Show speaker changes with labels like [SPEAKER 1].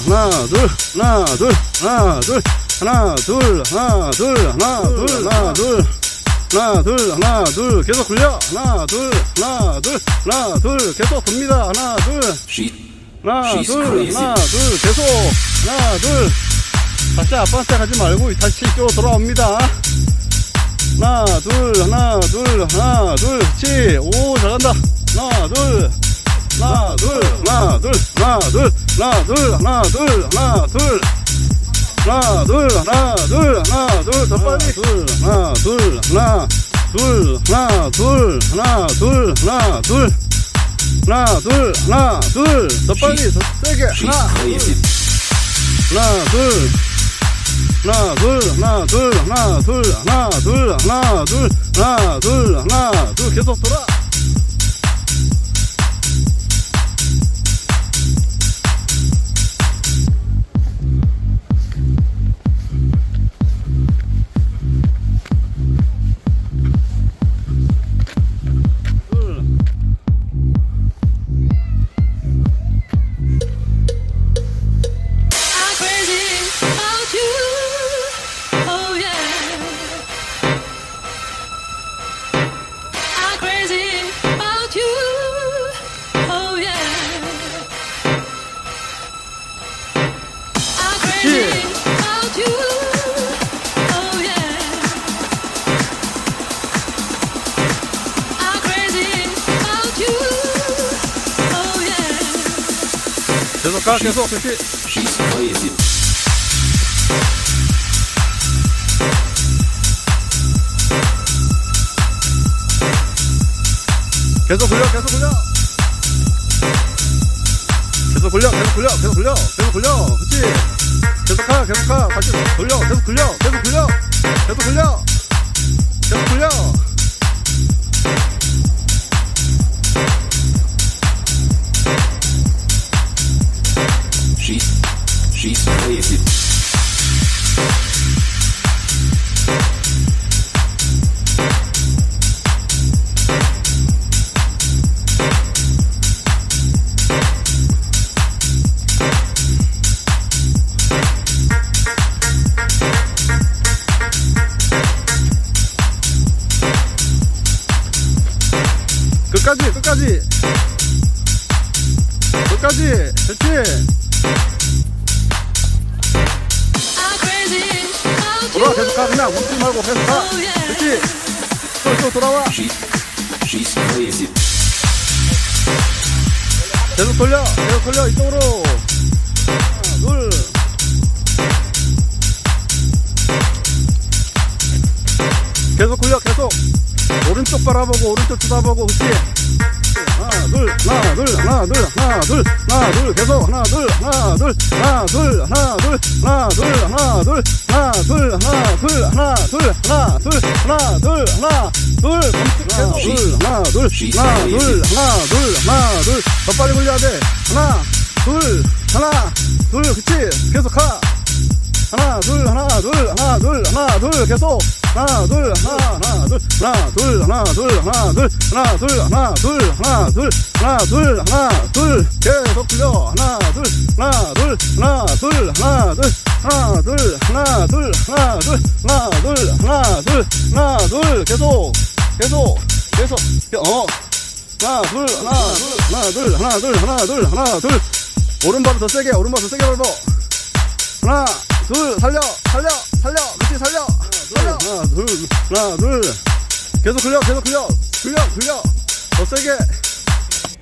[SPEAKER 1] 하나 둘 하나 둘 하나 둘 하나 둘 하나 둘 하나 둘 하나 둘 하나 둘 하나 둘 계속 굴려 하나 둘 하나 둘 하나 둘 계속 돕니다 하나 둘 하나 둘. 하나 둘 계속 하나 둘 다시 아빠한테 가지 말고 다시 이쪽으로 돌아옵니다 하나 둘 하나 둘 하나 둘 그렇지 오 잘간다 하나 둘 하나 둘 하나 둘 하나 둘 하나 둘 하나 둘 하나 둘 하나 둘 하나 둘 하나 둘더 빨리 둘 하나 둘 하나 둘 하나 둘 하나 둘 하나 둘 하나 둘 하나 둘더 빨리 더 세게 하나 둘. 하나 둘 하나 둘 하나 둘 하나 둘 하나 둘 하나 둘 하나 둘 하나 둘 계속 돌아 계속 가 계속. 그렇지. 계속 굴려 계속 굴려. 계속 굴려 계속 굴려 계속 굴려 계속 굴려. 그렇지 계속 가 계속 가. 다시 굴려 계속 굴려 계속 굴려. 계속 굴려 계속 굴려
[SPEAKER 2] she's crazy.
[SPEAKER 1] 끝까지 끝까지 끝까지 그렇지 그냥 웃지 말고 계속 가
[SPEAKER 3] Oh.
[SPEAKER 1] 그렇지 또, 또 돌아와. 계속 돌려 계속 돌려 이쪽으로 하나 둘 계속 굴려 계속 오른쪽 바라보고 오른쪽 쳐다보고 그치 하나 둘 하나 둘 하나 둘 하나 둘 하나 둘 계속 하나 둘 하나 둘 하나 둘 하나 둘 하나 둘 하나 둘 하나 둘 하나 둘 하나 둘 하나 둘 하나 둘 하나 둘 하나 둘 하나 둘 하나 둘 하나 둘더 빨리 굴려야 돼 하나 둘 하나 둘 그치 계속 가 하나 둘 하나 둘 하나 둘 하나 둘 계속 하나 둘 하나 하나 둘 하나 둘 하나 둘 하나 둘 하나 둘 하나 둘 하나 둘 하나 둘 하나 둘 계속 굴려 하나 둘 하나 둘 하나 둘 하나 둘 하나 둘 하나 둘 하나 둘 하나 둘 하나 둘 하나 둘 계속 계속 계속 어 하나 둘 하나 둘 하나 둘 하나 둘 하나 둘 하나 둘 오른발을 더 세게 오른발 더 세게 밟아 하나 둘 살려 살려 살려 그치 살려 살려 하나 둘 하나 둘 계속 굴려 계속 굴려 굴려 굴려 더 세게